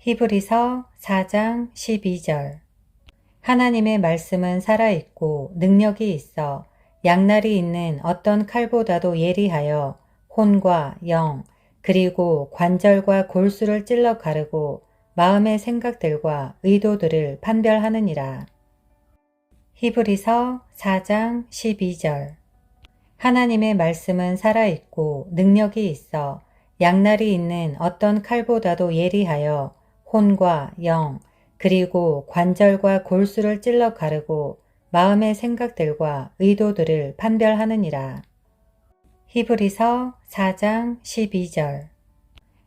히브리서 4장 12절 하나님의 말씀은 살아있고 능력이 있어 양날이 있는 어떤 칼보다도 예리하여 혼과 영, 그리고 관절과 골수를 찔러 가르고 마음의 생각들과 의도들을 판별하느니라. 히브리서 4장 12절 하나님의 말씀은 살아있고 능력이 있어 양날이 있는 어떤 칼보다도 예리하여 혼과 영, 그리고 관절과 골수를 찔러 가르고 마음의 생각들과 의도들을 판별하느니라. 히브리서 4장 12절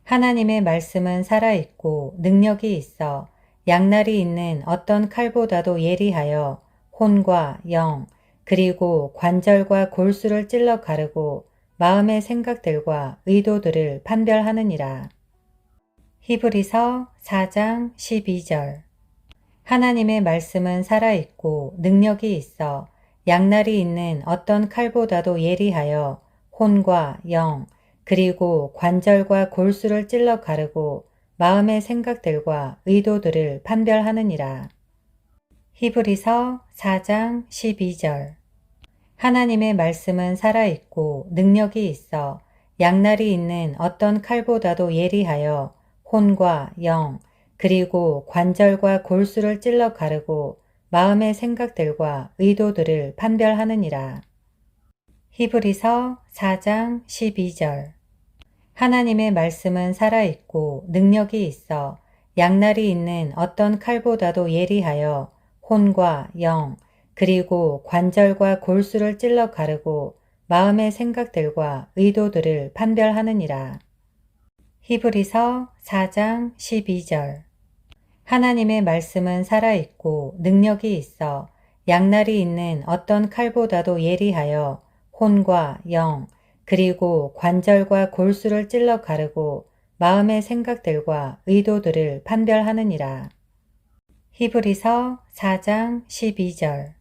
하나님의 말씀은 살아있고 능력이 있어 양날이 있는 어떤 칼보다도 예리하여 혼과 영, 그리고 관절과 골수를 찔러 가르고 마음의 생각들과 의도들을 판별하느니라. 히브리서 4장 12절 하나님의 말씀은 살아있고 능력이 있어 양날이 있는 어떤 칼보다도 예리하여 혼과 영, 그리고 관절과 골수를 찔러 가르고 마음의 생각들과 의도들을 판별하느니라. 히브리서 4장 12절 하나님의 말씀은 살아있고 능력이 있어 양날이 있는 어떤 칼보다도 예리하여 혼과 영, 그리고 관절과 골수를 찔러 가르고 마음의 생각들과 의도들을 판별하느니라. 히브리서 4장 12절 하나님의 말씀은 살아있고 능력이 있어 양날이 있는 어떤 칼보다도 예리하여 혼과 영, 그리고 관절과 골수를 찔러 가르고 마음의 생각들과 의도들을 판별하느니라. 히브리서 4장 12절 하나님의 말씀은 살아있고 능력이 있어 양날이 있는 어떤 칼보다도 예리하여 혼과 영, 그리고 관절과 골수를 찔러 가르고 마음의 생각들과 의도들을 판별하느니라. 히브리서 4장 12절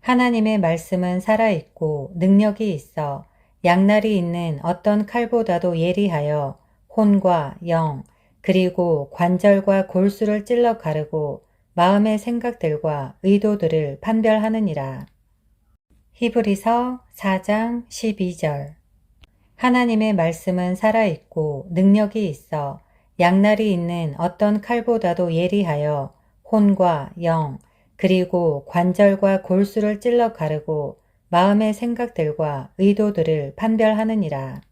하나님의 말씀은 살아있고 능력이 있어 양날이 있는 어떤 칼보다도 예리하여 혼과 영, 그리고 관절과 골수를 찔러 가르고 마음의 생각들과 의도들을 판별하느니라. 히브리서 4장 12절 하나님의 말씀은 살아있고 능력이 있어 양날이 있는 어떤 칼보다도 예리하여 혼과 영, 그리고 관절과 골수를 찔러 가르고 마음의 생각들과 의도들을 판별하느니라.